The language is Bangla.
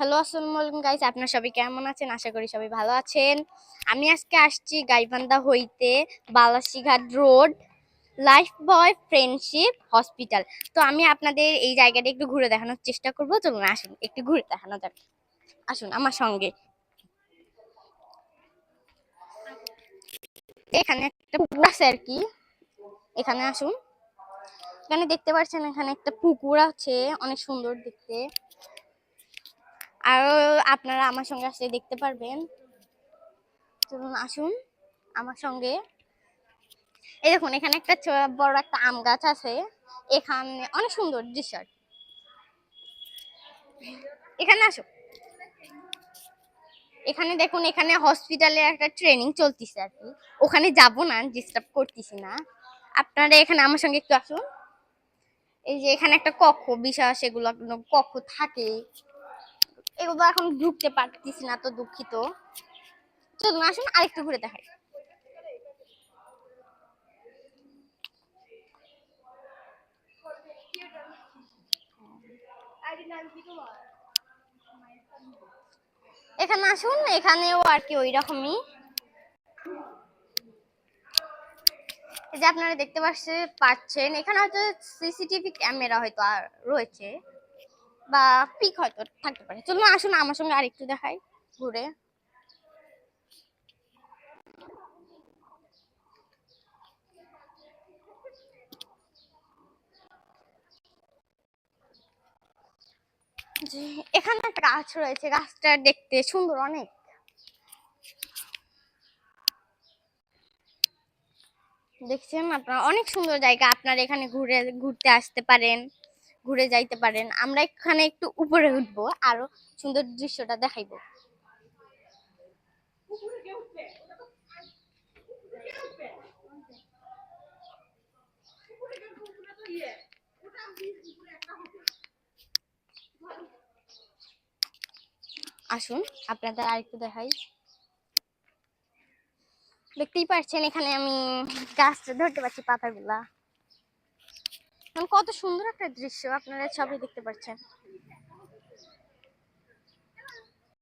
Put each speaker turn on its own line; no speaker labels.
হ্যালো, আসসালামু আলাইকুম গাইস আপনারা সবাই কেমন আছেন? আশা করি সবাই ভালো আছেন। আমি আজকে আসছি গাইবান্ধা হইতে Balasighat road Lifebuoy friendship hospital তো আমি আপনাদের এই জায়গাটা একটু ঘুরে দেখানোর চেষ্টা করব। চলুন আসুন, একটু ঘুরে দেখানো যাক। আসুন, আমার সঙ্গে। এখানে একটা পুকুর আছে আর কি। এখানে আসুন। এখানে দেখতে পাচ্ছেন, এখানে একটা পুকুর আছে, অনেক সুন্দর দেখতে। আর আপনারা আমার সঙ্গে আসলে দেখতে পারবেন। চলুন, আসুন আমার সঙ্গে। এই দেখুন, এখানে একটা বড় একটা আম গাছ আছে। এখানে, অনেক সুন্দর দৃশ্য এখানে আসো। এখানে দেখুন, এখানে হসপিটালে একটা ট্রেনিং চলতেছে আর কি। ওখানে যাব না ডিস্টার্ব করতেছি না। আপনারা এখানে আমার সঙ্গে একটু আসুন। এই যে এখানে একটা কক্ষ বিষয় সেগুলো কক্ষ থাকে। এগুলো এখন ঢুকতে পারতেছি না তো দুঃখিত। চলুন, আসুন, আরেকটু ঘুরে দেখাই। এখানে আসুন, এখানেও আর কি ওই রকমই। যে আপনারা দেখতে পাচ্ছে পাচ্ছেন, এখানে হয়তো সিসিটিভি ক্যামেরা হয়তো আর রয়েছে। বা পিক হয়তো থাকতে পারে। চলুন আসুন আমার সঙ্গে আরেকটু দেখাই ঘুরে। এখানে একটা গাছ রয়েছে, গাছটা দেখতে সুন্দর অনেক। দেখছেন আপনার? অনেক সুন্দর জায়গা, আপনার এখানে ঘুরে, ঘুরতে আসতে পারেন। ঘুরে যাইতে পারেন। আমরা এখানে একটু উপরে উঠবো, আরও সুন্দর দৃশ্যটা দেখাইবো। আসুন, আপনাদের আরেকটু দেখাই। দেখতেই পারছেন এখানে আমি গাছটা ধরতে পারছি পাতাগুলা। কত সুন্দর একটা দৃশ্য আপনারা ছবি দেখতে পাচ্ছেন।